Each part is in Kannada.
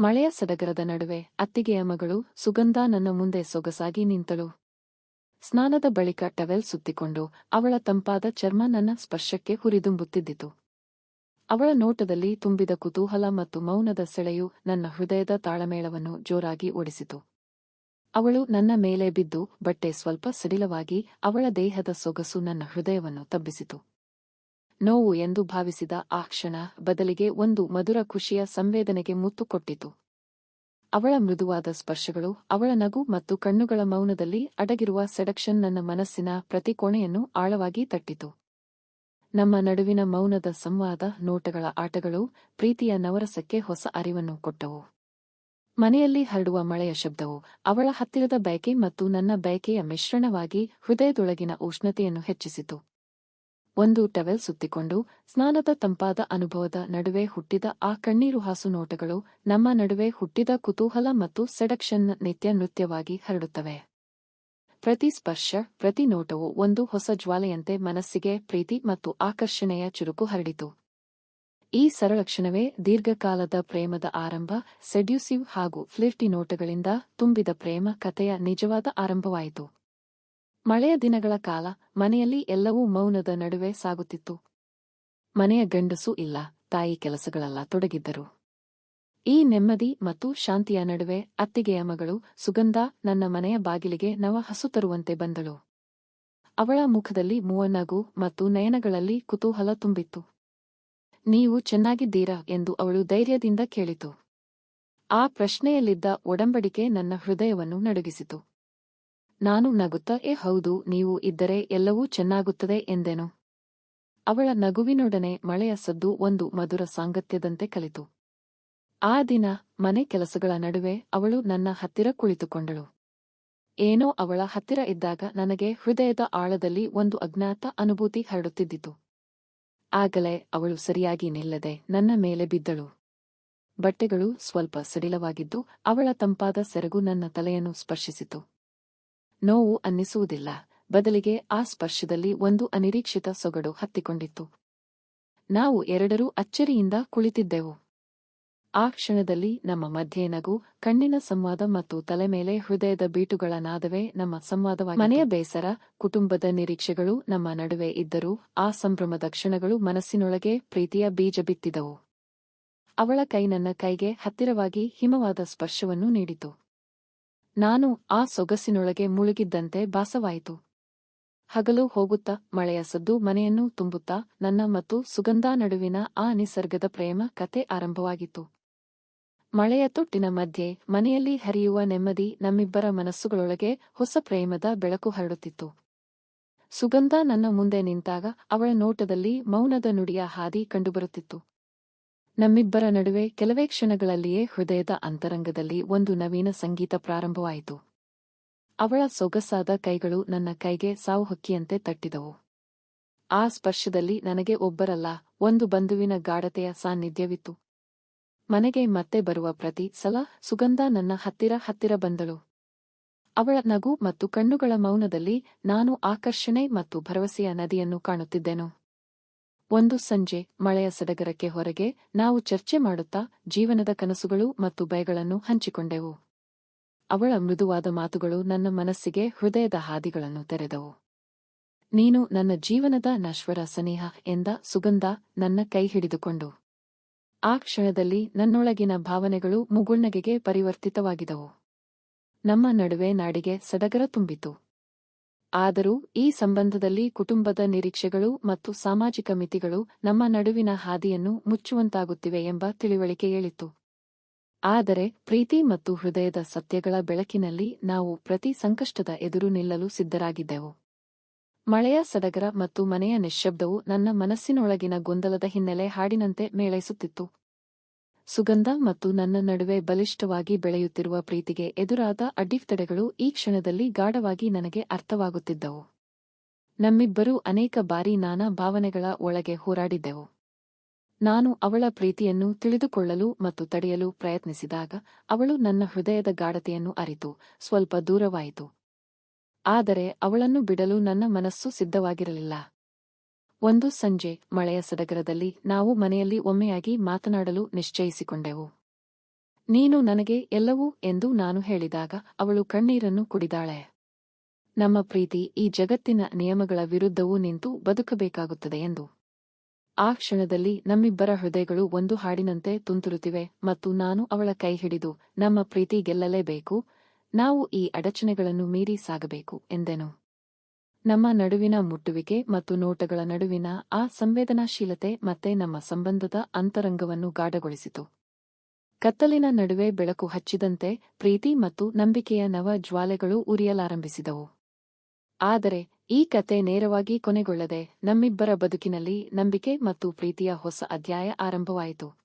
ಮಳೆಯ ಸಡಗರದ ನಡುವೆ ಅತ್ತಿಗೆಯ ಮಗಳು ಸುಗಂಧ ನನ್ನ ಮುಂದೆ ಸೊಗಸಾಗಿ ನಿಂತಳು. ಸ್ನಾನದ ಬಳಿಕ ಟವೆಲ್ ಸುತ್ತಿಕೊಂಡು ಅವಳ ತಂಪಾದ ಚರ್ಮ ನನ್ನ ಸ್ಪರ್ಶಕ್ಕೆ ಹುರಿದುಂಬುತ್ತಿದ್ದಿತು. ಅವಳ ನೋಟದಲ್ಲಿ ತುಂಬಿದ ಕುತೂಹಲ ಮತ್ತು ಮೌನದ ಸೆಳೆಯು ನನ್ನ ಹೃದಯದ ತಾಳಮೇಳವನ್ನು ಜೋರಾಗಿ ಓಡಿಸಿತು. ಅವಳು ನನ್ನ ಮೇಲೆ ಬಿದ್ದು ಬಟ್ಟೆ ಸ್ವಲ್ಪ ಸಡಿಲವಾಗಿ ಅವಳ ದೇಹದ ಸೊಗಸು ನನ್ನ ಹೃದಯವನ್ನು ತಬ್ಬಿಸಿತು. ನೋವು ಎಂದು ಭಾವಿಸಿದ ಆ ಕ್ಷಣ ಬದಲಿಗೆ ಒಂದು ಮಧುರ ಖುಷಿಯ ಸಂವೇದನೆಗೆ ಮುತ್ತು ಕೊಟ್ಟಿತು. ಅವಳ ಮೃದುವಾದ ಸ್ಪರ್ಶಗಳು, ಅವಳ ನಗು ಮತ್ತು ಕಣ್ಣುಗಳ ಮೌನದಲ್ಲಿ ಅಡಗಿರುವ ಸೆಡಕ್ಷನ್ ನನ್ನ ಮನಸ್ಸಿನ ಪ್ರತಿ ಕೋಣೆಯನ್ನು ಆಳವಾಗಿ ತಟ್ಟಿತು. ನಮ್ಮ ನಡುವಿನ ಮೌನದ ಸಂವಾದ, ನೋಟಗಳ ಆಟಗಳು, ಪ್ರೀತಿಯ ನವರಸಕ್ಕೆ ಹೊಸ ಅರಿವನ್ನು ಕೊಟ್ಟವು. ಮನೆಯಲ್ಲಿ ಹರಡುವ ಮಳೆಯ ಶಬ್ದವು, ಅವಳ ಹತ್ತಿರದ ಬಯಕೆ ಮತ್ತು ನನ್ನ ಬಯಕೆಯ ಮಿಶ್ರಣವಾಗಿ ಹೃದಯದೊಳಗಿನ ಉಷ್ಣತೆಯನ್ನು ಹೆಚ್ಚಿಸಿತು. ಒಂದು ಟವೆಲ್ ಸುತ್ತಿಕೊಂಡು ಸ್ನಾನದ ತಂಪಾದ ಅನುಭವದ ನಡುವೆ ಹುಟ್ಟಿದ ಆ ಕಣ್ಣೀರು ಹಾಸು ನೋಟಗಳು ನಮ್ಮ ನಡುವೆ ಹುಟ್ಟಿದ ಕುತೂಹಲ ಮತ್ತು ಸೆಡಕ್ಷನ್ ನಿತ್ಯ ನೃತ್ಯವಾಗಿ ಹರಡುತ್ತವೆ. ಪ್ರತಿ ಸ್ಪರ್ಶ, ಪ್ರತಿ ನೋಟವು ಒಂದು ಹೊಸ ಜ್ವಾಲೆಯಂತೆ ಮನಸ್ಸಿಗೆ ಪ್ರೀತಿ ಮತ್ತು ಆಕರ್ಷಣೆಯ ಚುರುಕು ಹರಡಿತು. ಈ ಸರಳಕ್ಷಣವೇ ದೀರ್ಘಕಾಲದ ಪ್ರೇಮದ ಆರಂಭ, ಸೆಡ್ಯೂಸಿವ್ ಹಾಗೂ ಫ್ಲಿರ್ಟಿ ನೋಟಗಳಿಂದ ತುಂಬಿದ ಪ್ರೇಮ ಕಥೆಯ ನಿಜವಾದ ಆರಂಭವಾಯಿತು. ಮಳೆಯ ದಿನಗಳ ಕಾಲ ಮನೆಯಲ್ಲಿ ಎಲ್ಲವೂ ಮೌನದ ನಡುವೆ ಸಾಗುತ್ತಿತ್ತು. ಮನೆಯ ಗಂಡಸೂ ಇಲ್ಲ, ತಾಯಿ ಕೆಲಸಗಳೆಲ್ಲ ತೊಡಗಿದ್ದರು. ಈ ನೆಮ್ಮದಿ ಮತ್ತು ಶಾಂತಿಯ ನಡುವೆ ಅತ್ತಿಗೆಯ ಮಗಳು ಸುಗಂಧ ನನ್ನ ಮನೆಯ ಬಾಗಿಲಿಗೆ ನವ ಹಸು ತರುವಂತೆ ಬಂದಳು. ಅವಳ ಮುಖದಲ್ಲಿ ಮೂವನಗು ಮತ್ತು ನಯನಗಳಲ್ಲಿ ಕುತೂಹಲ ತುಂಬಿತ್ತು. ನೀವು ಚೆನ್ನಾಗಿದ್ದೀರಾ ಎಂದು ಅವಳು ಧೈರ್ಯದಿಂದ ಕೇಳಿತು. ಆ ಪ್ರಶ್ನೆಯಲ್ಲಿದ್ದ ಒಡಂಬಡಿಕೆ ನನ್ನ ಹೃದಯವನ್ನು ನಡುಗಿಸಿತು. ನಾನು ನಗುತ್ತಾ, ಏ ಹೌದು, ನೀವು ಇದ್ದರೆ ಎಲ್ಲವೂ ಚೆನ್ನಾಗುತ್ತದೆ ಎಂದೆನು. ಅವಳ ನಗುವಿನೊಡನೆ ಮಳೆಯ ಸದ್ದು ಒಂದು ಮಧುರ ಸಾಂಗತ್ಯದಂತೆ ಕಲಿತು. ಆ ದಿನ, ಮನೆ ಕೆಲಸಗಳ ನಡುವೆ ಅವಳು ನನ್ನ ಹತ್ತಿರ ಕುಳಿತುಕೊಂಡಳು. ಏನೋ ಅವಳ ಹತ್ತಿರ ಇದ್ದಾಗ ನನಗೆ ಹೃದಯದ ಆಳದಲ್ಲಿ ಒಂದು ಅಜ್ಞಾತ ಅನುಭೂತಿ ಹರಡುತ್ತಿದ್ದಿತು. ಆಗಲೇ ಅವಳು ಸರಿಯಾಗಿ ನಿಲ್ಲದೆ ನನ್ನ ಮೇಲೆ ಬಿದ್ದಳು. ಬಟ್ಟೆಗಳು ಸ್ವಲ್ಪ ಸಡಿಲವಾಗಿದ್ದು, ಅವಳ ತಂಪಾದ ಸೆರಗು ನನ್ನ ತಲೆಯನ್ನು ಸ್ಪರ್ಶಿಸಿತು. ನೋವು ಅನ್ನಿಸುವುದಿಲ್ಲ. ಬದಲಿಗೆ ಆ ಸ್ಪರ್ಶದಲ್ಲಿ ಒಂದು ಅನಿರೀಕ್ಷಿತ ಸೊಗಡು ಹತ್ತಿಕೊಂಡಿತ್ತು. ನಾವು ಎರಡರೂ ಅಚ್ಚರಿಯಿಂದ ಕುಳಿತಿದ್ದೆವು. ಆ ಕ್ಷಣದಲ್ಲಿ ನಮ್ಮ ಮಧ್ಯೆ ನಗು, ಕಣ್ಣಿನ ಸಂವಾದ ಮತ್ತು ತಲೆ ಮೇಲೆ ಹೃದಯದ ಬೀಟುಗಳ ನಾದವೇ ನಮ್ಮ ಸಂವಾದವಾಗಿ ಮನೆಯ ಬೇಸರ, ಕುಟುಂಬದ ನಿರೀಕ್ಷೆಗಳು ನಮ್ಮ ನಡುವೆ ಇದ್ದರೂ ಆ ಸಂಭ್ರಮದ ಕ್ಷಣಗಳು ಮನಸ್ಸಿನೊಳಗೆ ಪ್ರೀತಿಯ ಬೀಜ ಬಿತ್ತಿದವು. ಅವಳ ಕೈ ನನ್ನ ಕೈಗೆ ಹತ್ತಿರವಾಗಿ ಹಿಮವಾದ ಸ್ಪರ್ಶವನ್ನು ನೀಡಿತು. ನಾನು ಆ ಸೊಗಸಿನೊಳಗೆ ಮುಳುಗಿದ್ದಂತೆ ಭಾಸವಾಯಿತು. ಹಗಲು ಹೋಗುತ್ತಾ ಮಳೆಯ ಸದ್ದು ಮನೆಯನ್ನು ತುಂಬುತ್ತಾ ನನ್ನ ಮತ್ತು ಸುಗಂಧ ನಡುವಿನ ಆ ನಿಸರ್ಗದ ಪ್ರೇಮ ಕತೆ ಆರಂಭವಾಗಿತ್ತು. ಮಳೆಯ ತೊಟ್ಟಿನ ಮಧ್ಯೆ ಮನೆಯಲ್ಲಿ ಹರಿಯುವ ನೆಮ್ಮದಿ ನಮ್ಮಿಬ್ಬರ ಮನಸ್ಸುಗಳೊಳಗೆ ಹೊಸ ಪ್ರೇಮದ ಬೆಳಕು ಹರಡುತ್ತಿತ್ತು. ಸುಗಂಧ ನನ್ನ ಮುಂದೆ ನಿಂತಾಗ ಅವಳ ನೋಟದಲ್ಲಿ ಮೌನದ ನುಡಿಯ ಹಾದಿ ಕಂಡುಬರುತ್ತಿತ್ತು. ನಮ್ಮಿಬ್ಬರ ನಡುವೆ ಕೆಲವೇ ಕ್ಷಣಗಳಲ್ಲಿಯೇ ಹೃದಯದ ಅಂತರಂಗದಲ್ಲಿ ಒಂದು ನವೀನ ಸಂಗೀತ ಪ್ರಾರಂಭವಾಯಿತು. ಅವಳ ಸೊಗಸಾದ ಕೈಗಳು ನನ್ನ ಕೈಗೆ ಸಾವು ಹೊಕ್ಕಿಯಂತೆ ತಟ್ಟಿದವು. ಆ ಸ್ಪರ್ಶದಲ್ಲಿ ನನಗೆ ಒಬ್ಬರಲ್ಲ, ಒಂದು ಬಂಧುವಿನ ಗಾಢತೆಯ ಸಾನ್ನಿಧ್ಯವಿತ್ತು. ಮನೆಗೆ ಮತ್ತೆ ಬರುವ ಪ್ರತಿ ಸಲ ಸುಗಂಧ ನನ್ನ ಹತ್ತಿರ ಹತ್ತಿರ ಬಂದಳು. ಅವಳ ನಗು ಮತ್ತು ಕಣ್ಣುಗಳ ಮೌನದಲ್ಲಿ ನಾನು ಆಕರ್ಷಣೆ ಮತ್ತು ಭರವಸೆಯ ನದಿಯನ್ನು ಕಾಣುತ್ತಿದ್ದೆನು. ಒಂದು ಸಂಜೆ ಮಳೆಯ ಸಡಗರಕ್ಕೆ ಹೊರಗೆ ನಾವು ಚರ್ಚೆ ಮಾಡುತ್ತಾ ಜೀವನದ ಕನಸುಗಳು ಮತ್ತು ಭಯಗಳನ್ನು ಹಂಚಿಕೊಂಡೆವು. ಅವಳ ಮೃದುವಾದ ಮಾತುಗಳು ನನ್ನ ಮನಸ್ಸಿಗೆ ಹೃದಯದ ಹಾದಿಗಳನ್ನು ತೆರೆದವು. ನೀನು ನನ್ನ ಜೀವನದ ನಶ್ವರ ಸನೇಹ ಎಂದ ಸುಗಂಧ ನನ್ನ ಕೈ ಹಿಡಿದುಕೊಂಡು. ಆ ಕ್ಷಣದಲ್ಲಿ ನನ್ನೊಳಗಿನ ಭಾವನೆಗಳು ಮುಗುಳ್ನಗೆಗೆ ಪರಿವರ್ತಿತವಾಗಿದವು. ನಮ್ಮ ನಡುವೆ ನಾಡಿಗೆ ಸಡಗರ ತುಂಬಿತು. ಆದರೂ ಈ ಸಂಬಂಧದಲ್ಲಿ ಕುಟುಂಬದ ನಿರೀಕ್ಷೆಗಳು ಮತ್ತು ಸಾಮಾಜಿಕ ಮಿತಿಗಳು ನಮ್ಮ ನಡುವಿನ ಹಾದಿಯನ್ನು ಮುಚ್ಚುವಂತಾಗುತ್ತಿವೆ ಎಂಬ ತಿಳಿವಳಿಕೆ ಹೇಳಿತು ಆದರೆ ಪ್ರೀತಿ ಮತ್ತು ಹೃದಯದ ಸತ್ಯಗಳ ಬೆಳಕಿನಲ್ಲಿ ನಾವು ಪ್ರತಿ ಸಂಕಷ್ಟದ ಎದುರು ನಿಲ್ಲಲು ಸಿದ್ಧರಾಗಿದ್ದೆವು. ಮಳೆಯ ಸಡಗರ ಮತ್ತು ಮನೆಯ ನಿಶ್ಶಬ್ದವು ನನ್ನ ಮನಸ್ಸಿನೊಳಗಿನ ಗೊಂದಲದ ಹಿನ್ನೆಲೆ ಹಾಡಿನಂತೆ ಮೇಳೈಸುತ್ತಿತ್ತು. ಸುಗಂಧ ಮತ್ತು ನನ್ನ ನಡುವೆ ಬಲಿಷ್ಠವಾಗಿ ಬೆಳೆಯುತ್ತಿರುವ ಪ್ರೀತಿಗೆ ಎದುರಾದ ಅಡ್ಡಿತಡೆಗಳು ಈ ಕ್ಷಣದಲ್ಲಿ ಗಾಢವಾಗಿ ನನಗೆ ಅರ್ಥವಾಗುತ್ತಿದ್ದವು. ನಮ್ಮಿಬ್ಬರೂ ಅನೇಕ ಬಾರಿ ನಾನಾ ಭಾವನೆಗಳ ಒಳಗೆ ಹೋರಾಡಿದ್ದೆವು. ನಾನು ಅವಳ ಪ್ರೀತಿಯನ್ನು ತಿಳಿದುಕೊಳ್ಳಲು ಮತ್ತು ತಡೆಯಲು ಪ್ರಯತ್ನಿಸಿದಾಗ ಅವಳು ನನ್ನ ಹೃದಯದ ಗಾಢತೆಯನ್ನು ಅರಿತು, ಸ್ವಲ್ಪ ದೂರವಾಯಿತು. ಆದರೆ ಅವಳನ್ನು ಬಿಡಲು ನನ್ನ ಮನಸ್ಸು ಸಿದ್ಧವಾಗಿರಲಿಲ್ಲ. ಒಂದು ಸಂಜೆ, ಮಳೆಯ ಸಡಗರದಲ್ಲಿ ನಾವು ಮನೆಯಲ್ಲಿ ಒಮ್ಮೆಯಾಗಿ ಮಾತನಾಡಲು ನಿಶ್ಚಯಿಸಿಕೊಂಡೆವು. ನೀನು ನನಗೆ ಎಲ್ಲವೂ ಎಂದು ನಾನು ಹೇಳಿದಾಗ ಅವಳು ಕಣ್ಣೀರನ್ನು ಕುಡಿದಾಳೆ. ನಮ್ಮ ಪ್ರೀತಿ ಈ ಜಗತ್ತಿನ ನಿಯಮಗಳ ವಿರುದ್ಧವೂ ನಿಂತು ಬದುಕಬೇಕಾಗುತ್ತದೆ ಎಂದು. ಆ ಕ್ಷಣದಲ್ಲಿ ನಮ್ಮಿಬ್ಬರ ಹೃದಯಗಳು ಒಂದು ಹಾಡಿನಂತೆ ತುಂತುರುತ್ತಿವೆ ಮತ್ತು ನಾನು ಅವಳ ಕೈ ಹಿಡಿದು, ನಮ್ಮ ಪ್ರೀತಿ ಗೆಲ್ಲಲೇಬೇಕು, ನಾವು ಈ ಅಡಚಣೆಗಳನ್ನು ಮೀರಿ ಸಾಗಬೇಕು ಎಂದೆನು. ನಮ್ಮ ನಡುವಿನ ಮುಟ್ಟುವಿಕೆ ಮತ್ತು ನೋಟಗಳ ನಡುವಿನ ಆ ಸಂವೇದನಾಶೀಲತೆ ಮತ್ತೆ ನಮ್ಮ ಸಂಬಂಧದ ಅಂತರಂಗವನ್ನು ಗಾಢಗೊಳಿಸಿತು. ಕತ್ತಲಿನ ನಡುವೆ ಬೆಳಕು ಹಚ್ಚಿದಂತೆ ಪ್ರೀತಿ ಮತ್ತು ನಂಬಿಕೆಯ ನವ ಜ್ವಾಲೆಗಳು ಉರಿಯಲಾರಂಭಿಸಿದವು. ಆದರೆ ಈ ಕತೆ ನೇರವಾಗಿ ಕೊನೆಗೊಳ್ಳದೆ ನಮ್ಮಿಬ್ಬರ ಬದುಕಿನಲ್ಲಿ ನಂಬಿಕೆ ಮತ್ತು ಪ್ರೀತಿಯ ಹೊಸ ಅಧ್ಯಾಯ ಆರಂಭವಾಯಿತು.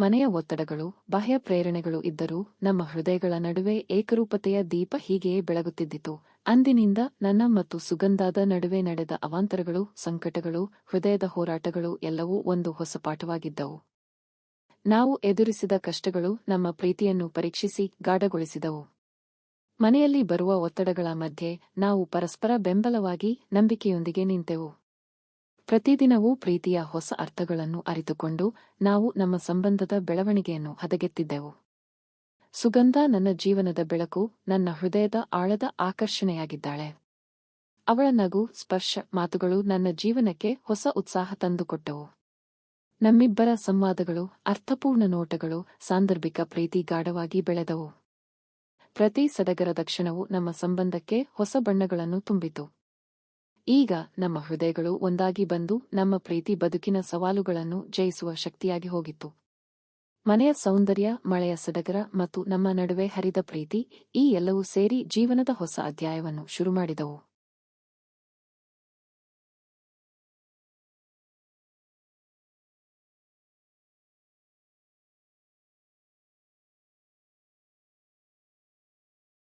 ಮನೆಯ ಒತ್ತಡಗಳು, ಬಾಹ್ಯ ಪ್ರೇರಣೆಗಳು ಇದ್ದರೂ ನಮ್ಮ ಹೃದಯಗಳ ನಡುವೆ ಏಕರೂಪತೆಯ ದೀಪ ಹೀಗೆಯೇ ಬೆಳಗುತ್ತಿದ್ದಿತು. ಅಂದಿನಿಂದ ನನ್ನ ಮತ್ತು ಸುಗಂಧಾದ ನಡುವೆ ನಡೆದ ಅವಾಂತರಗಳು, ಸಂಕಟಗಳು, ಹೃದಯದ ಹೋರಾಟಗಳು ಎಲ್ಲವೂ ಒಂದು ಹೊಸ ಪಾಠವಾಗಿದ್ದವು. ನಾವು ಎದುರಿಸಿದ ಕಷ್ಟಗಳು ನಮ್ಮ ಪ್ರೀತಿಯನ್ನು ಪರೀಕ್ಷಿಸಿ ಗಾಢಗೊಳಿಸಿದವು. ಮನೆಯಲ್ಲಿ ಬರುವ ಒತ್ತಡಗಳ ಮಧ್ಯೆ ನಾವು ಪರಸ್ಪರ ಬೆಂಬಲವಾಗಿ ನಂಬಿಕೆಯೊಂದಿಗೆ ನಿಂತೆವು. ಪ್ರತಿದಿನವೂ ಪ್ರೀತಿಯ ಹೊಸ ಅರ್ಥಗಳನ್ನು ಅರಿತುಕೊಂಡು ನಾವು ನಮ್ಮ ಸಂಬಂಧದ ಬೆಳವಣಿಗೆಯನ್ನು ಹದಗೆತ್ತಿದ್ದೆವು. ಸುಗಂಧ ನನ್ನ ಜೀವನದ ಬೆಳಕು, ನನ್ನ ಹೃದಯದ ಆಳದ ಆಕರ್ಷಣೆಯಾಗಿದ್ದಾಳೆ. ಅವಳ ನಗು, ಸ್ಪರ್ಶ ಮಾತುಗಳು ನನ್ನ ಜೀವನಕ್ಕೆ ಹೊಸ ಉತ್ಸಾಹ ತಂದುಕೊಟ್ಟವು. ನಮ್ಮಿಬ್ಬರ ಸಂವಾದಗಳು, ಅರ್ಥಪೂರ್ಣ ನೋಟಗಳು, ಸಾಂದರ್ಭಿಕ ಪ್ರೀತಿ ಗಾಢವಾಗಿ ಬೆಳೆದವು. ಪ್ರತಿ ಸಡಗರದ ಕ್ಷಣವು ನಮ್ಮ ಸಂಬಂಧಕ್ಕೆ ಹೊಸ ಬಣ್ಣಗಳನ್ನು ತುಂಬಿತು. ಈಗ ನಮ್ಮ ಹೃದಯಗಳು ಒಂದಾಗಿ ಬಂದು ನಮ್ಮ ಪ್ರೀತಿ ಬದುಕಿನ ಸವಾಲುಗಳನ್ನು ಜಯಿಸುವ ಶಕ್ತಿಯಾಗಿ ಹೋಗಿತ್ತು. ಮನೆಯ ಸೌಂದರ್ಯ, ಮಳೆಯ ಸಡಗರ ಮತ್ತು ನಮ್ಮ ನಡುವೆ ಹರಿದ ಪ್ರೀತಿ ಈ ಎಲ್ಲವೂ ಸೇರಿ ಜೀವನದ ಹೊಸ ಅಧ್ಯಾಯವನ್ನು ಶುರುಮಾಡಿದವು.